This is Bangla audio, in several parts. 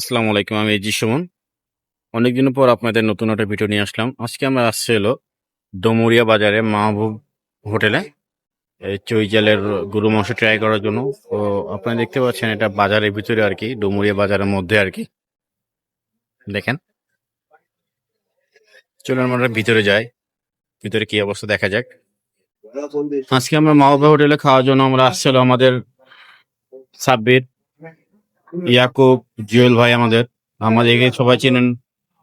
আসসালামু আলাইকুম, আমি জি সুমন। অনেকদিন পর আপনাদের নতুন একটা ভিডিও নিয়ে আসলাম। আজকে আমরা আসছি হলো ডমুরিয়া বাজারে মাহবুব হোটেলে। চৈজালের গরু মাংস ট্রাই করার জন্য। তো আপনারা দেখতে পাচ্ছেন এটা বাজারের ভিতরে আর কি, ডমুরিয়া বাজারের মধ্যে আর কি। দেখেন। চলুন আমরা ভিতরে যাই। ভিতরে কি অবস্থা দেখা যাক। আজকে আমরা মাহবুব হোটেলে খাওয়ার জন্য আমরা আসছিল আমাদের সাব্বির। ইয়াকুব জুয়েল ভাই আমাদের। আমাদেরকে সবাই চেনেন।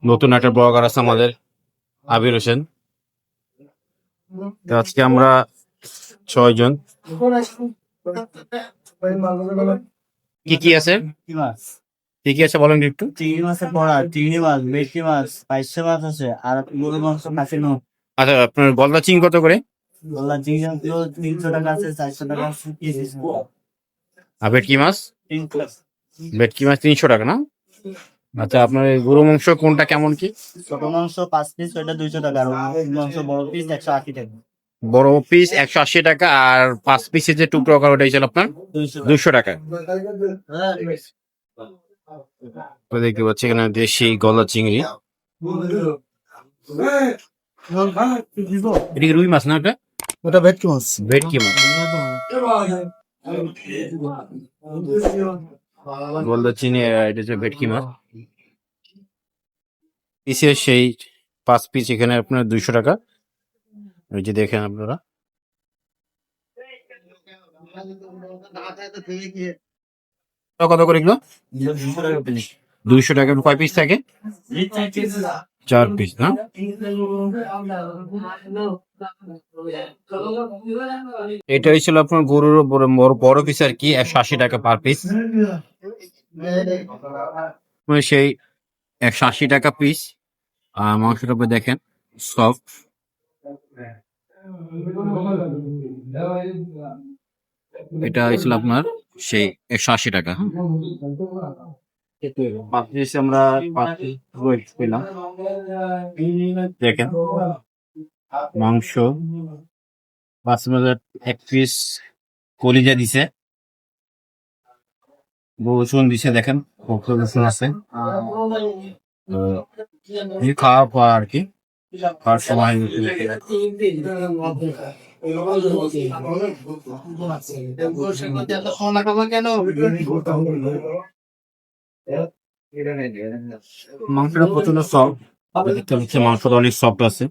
নতুন একটা ব্লগার আছে আমাদের আবির হোসেন। তো আজকে আমরা ছয়জন কি কি আছে? কি কি কি আছে বলেন একটু। চিংড়ি মাছের পড়া চিংড়ি মাছ ভেটকি মাছ পাইসে মাছ আছে আর গরু মাংস নো আচ্ছা আপনার গলদা চিং কত করে? বললাম চিংড়ি মাছগুলো তিনশো টাকা আছে চারশো টাকা আছে আর ভেটকি মাছ? ভেটকি মাছ তিনশো টাকা না? আচ্ছা আপনার এই গরু মাংস কোনটা কেমন কি? ছোট মাংস পাঁচ পিস ওইটা দুইশো টাকা আর মাংস বড় পিস একশো আশি টাকা। বড় পিস একশো আশি টাকা আর পাঁচ পিসের যে টুকরো করা ওটা হচ্ছে আপনার? দুইশো। দুশো টাকা। তো দেখতে পাচ্ছি এখানে দেশি গলা চিংড়ি। এটা কি রুই মাছ না ওটা? ওটা ভেটকি মাছ। ভেটকি মাছ। গলদা চিনি এটা হচ্ছে ভেটকি মাছ। পিসের সেই পাঁচ পিস এখানে আপনার দুইশো টাকা। ওই যে দেখেন আপনারা। কত করে এগুলো? দুইশো টাকা কয় পিস থাকে? চার পিস না? এটা হয়েছিল আপনার গরুর বড় পিস আর কি, একশো আশি টাকা পার পিস মানে সেই একশো আশি টাকা পিস আর উপরে দেখেন সফট এটা হয়েছিল আপনার সেই একশো আশি টাকা হ্যাঁ। পিস আমরা পেলাম। দেখেন মাংস হাজার এক পিস কলিজা দিছে। রসুন দিছে দেখেন রসুন আছে। খাওয়া পাওয়া আর কি খাওয়ার সময় মাংসটা প্রচণ্ড সফট দেখতে পাচ্ছি মাংসটা অনেক সফট আছে।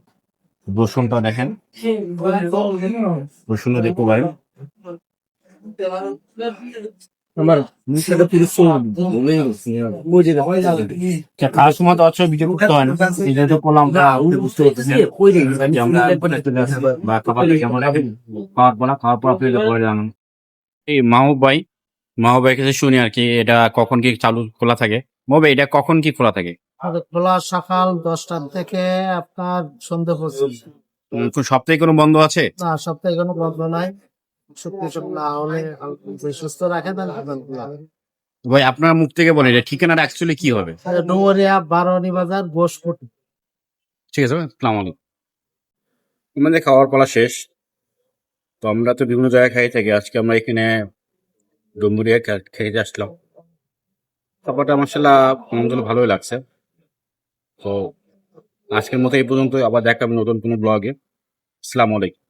রসুনটা দেখেন। রসুনটা দেখতে পারেন আমার পুরো বুঝে খাওয়ার সময় তো অবশ্যই ভিডিও করতে হয় না। এটা তো করলাম না বুঝতে পারতেছি আমরা বা খাবারটা কেমন খাওয়ার পর না খাওয়ার পর আপনি এটা জানান। এই মাহবুব ভাই মাহবুব ভাই কাছে শুনি আর কি এটা কখন কি চালু খোলা থাকে? মাহবুব এটা কখন কি খোলা থাকে? খোলা সকাল দশটার থেকে আপনার সন্ধ্যে পর্যন্ত। সপ্তাহে কোনো বন্ধ আছে? না সপ্তাহে কোনো বন্ধ নাই। সুস্থ রাখে ভাই আপনার মুখ থেকে বলেন এটা ঠিকানাটা অ্যাকচুয়ালি কি হবে? ডুমরিয়া বাজার ঠিক আছে ভাই আসসালামু আলাইকুম। আমাদের খাওয়ার পালা শেষ। তো আমরা তো বিভিন্ন জায়গায় খাই থাকি। আজকে আমরা এখানে ডুমুরিয়া খেয়ে আসলাম। তারপরে আমার জন্য ভালোই লাগছে। তো আজকের মতো এই পর্যন্ত আবার দেখাবেন নতুন কোনো ব্লগে আসসালামু আলাইকুম।